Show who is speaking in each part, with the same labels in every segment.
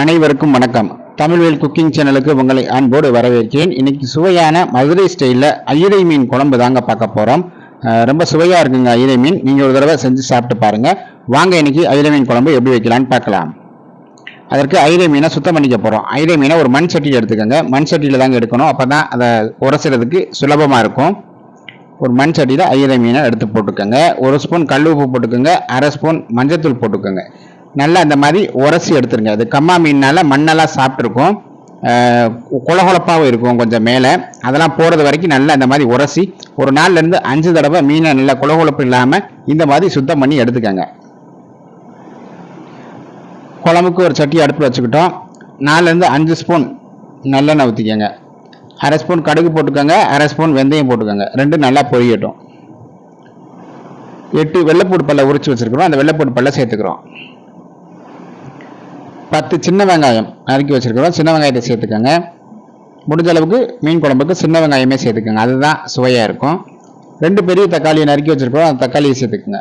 Speaker 1: அனைவருக்கும் வணக்கம். தமிழ்வேல் குக்கிங் சேனலுக்கு உங்களை அன்போடு வரவேற்கிறேன். இன்னைக்கு சுவையான மதுரை ஸ்டைலில் அயிரை மீன் குழம்பு தாங்க பார்க்க போகிறோம் ரொம்ப சுவையாக இருக்குங்க அயிரை மீன். நீங்கள் ஒரு தடவை செஞ்சு சாப்பிட்டு பாருங்கள் வாங்க இன்னைக்கு அயிரை மீன் குழம்பு எப்படி வைக்கலான்னு பார்க்கலாம். அதற்கு ஐரை மீனை சுத்தம் பண்ணிக்க போகிறோம் ஐரை மீனை ஒரு மண் சட்டியில் எடுத்துக்கோங்க. மண் சட்டியில் தாங்க எடுக்கணும். அப்போ தான் அதை உரசுறதுக்கு சுலபமாக இருக்கும். ஒரு மண் சட்டியில் அயிரை மீனை எடுத்து போட்டுக்கோங்க. ஒரு ஸ்பூன் கல் உப்பு போட்டுக்கோங்க. அரை ஸ்பூன் மஞ்சத்தூள் போட்டுக்கோங்க. நல்லா இந்த மாதிரி உரசி எடுத்துருங்க. அது கம்மா மீன்னால மண்ணெல்லாம் சாப்பிட்ருக்கும் குளகுழப்பாகவும் இருக்கும் கொஞ்சம் மேலே. அதெல்லாம் போகிறது வரைக்கும் நல்லா இந்த மாதிரி உரசி ஒரு நாள்லேருந்து அஞ்சு தடவை மீனை நல்லா குளகுழப்பு இல்லாமல் இந்த மாதிரி சுத்தம் பண்ணி எடுத்துக்கோங்க. குழம்புக்கு ஒரு சட்டி அடுப்பில் வச்சுக்கிட்டோம். நாலுலேருந்து அஞ்சு ஸ்பூன் நல்லெண்ணெய் ஊற்றிக்கோங்க அரை ஸ்பூன் கடுகு போட்டுக்கோங்க. அரை ஸ்பூன் வெந்தயம் போட்டுக்கோங்க. ரெண்டும் நல்லா பொரியட்டும். எட்டு வெள்ளைப்பூடு பல்ல உரிச்சு வச்சுருக்குறோம். அந்த வெள்ளைப்பூடு பல்ல சேர்த்துக்கிறோம். பத்து சின்ன வெங்காயம் நறுக்கி வச்சுருக்கிறோம். சின்ன வெங்காயத்தை சேர்த்துக்கோங்க. முடிஞ்ச அளவுக்கு மீன் குழம்புக்கு சின்ன வெங்காயமே சேர்த்துக்கோங்க. அதுதான் சுவையாக இருக்கும். ரெண்டு பெரிய தக்காளியை நறுக்கி வச்சுருக்கிறோம். அந்த தக்காளியை சேர்த்துக்குங்க.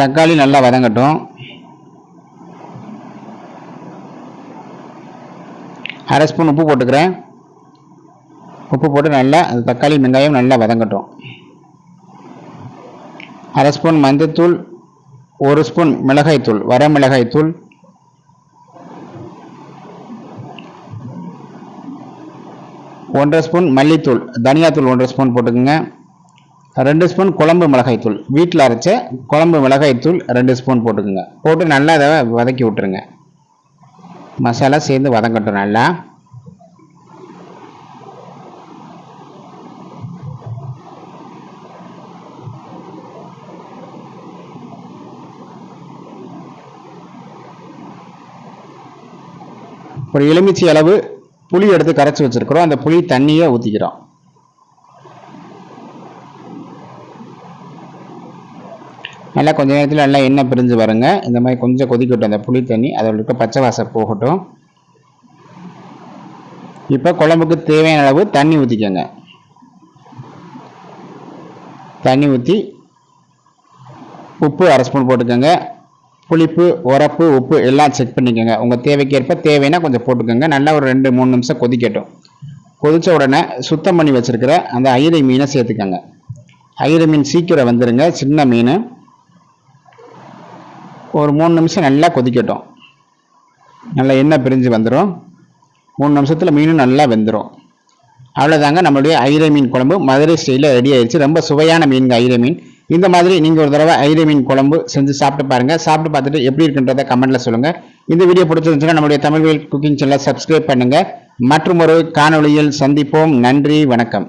Speaker 1: தக்காளி நல்லா வதங்கட்டும். அரை ஸ்பூன் உப்பு போட்டுக்கிறேன். உப்பு போட்டு நல்லா அந்த தக்காளி வெங்காயம் நல்லா வதங்கட்டும். அரை ஸ்பூன் மஞ்சத்தூள் ஒரு ஸ்பூன் மிளகாய்த்தூள் வர மிளகாய்த்தூள் ஒன்றரை ஸ்பூன் மல்லித்தூள் தனியாத்தூள் ஒன்றரை ஸ்பூன் போட்டுக்கோங்க. ரெண்டு ஸ்பூன் குழம்பு மிளகாய்த்தூள் வீட்டில் அரைச்ச குழம்பு மிளகாய்த்தூள் ரெண்டு ஸ்பூன் போட்டுக்கோங்க. போட்டு நல்லா அதை வதக்கி விட்டுருங்க. மசாலா சேர்ந்து வதங்கட்டும் நல்லா. ஒரு எலுமிச்சை அளவு புளி எடுத்து கரைச்சி வச்சிருக்கிறோம். அந்த புளி தண்ணியை ஊற்றிக்கிறோம் நல்லா கொஞ்ச நேரத்தில் நல்லா எண்ணெய் பிரிஞ்சு வருங்க இந்த மாதிரி கொஞ்சம் கொதிக்கட்டும் அந்த புளி தண்ணி. அதோட இருக்க பச்சை வாசம் போகட்டும். இப்போ குழம்புக்கு தேவையான அளவு தண்ணி ஊற்றிக்கோங்க தண்ணி ஊற்றி உப்பு அரை ஸ்பூன் போட்டுக்கோங்க. புளிப்பு உரப்பு உப்பு எல்லாம் செக் பண்ணிக்கோங்க. உங்கள் தேவைக்கேற்ப தேவைன்னா கொஞ்சம் போட்டுக்கோங்க. நல்லா ஒரு ரெண்டு மூணு நிமிஷம் கொதிக்கட்டும். கொதித்த உடனே சுத்தம் பண்ணி வச்சுருக்கிற அந்த ஐரை மீனை சேர்த்துக்கோங்க. ஐரை மீன் சீக்கிரம் வந்துடுங்க சின்ன மீன். ஒரு மூணு நிமிஷம் நல்லா கொதிக்கட்டும். நல்லா எண்ணெய் பிரிஞ்சு வந்துடும் மூணு நிமிஷத்தில் மீனும் நல்லா வெந்துடும் அவ்வளோதாங்க நம்மளுடைய ஐரை மீன் குழம்பு. மதுரை ஸ்டைலில் ரெடி ஆயிடுச்சு. ரொம்ப சுவையான மீன் ஐரை மீன். இந்த மாதிரி நீங்கள் ஒரு தடவை ஐரை மீன் குழம்பு செஞ்சு சாப்பிட்டு பாருங்கள் சாப்பிட்டு பார்த்துட்டு எப்படி இருக்குன்றத கமெண்ட்டில் சொல்லுங்கள் இந்த வீடியோ பிடிச்சிருந்துச்சுன்னா நம்மளுடைய தமிழ் குக்கிங் சேனலை சப்ஸ்கிரைப் பண்ணுங்கள் மற்றும் ஒரு காணொளியில் சந்திப்போம். நன்றி வணக்கம்.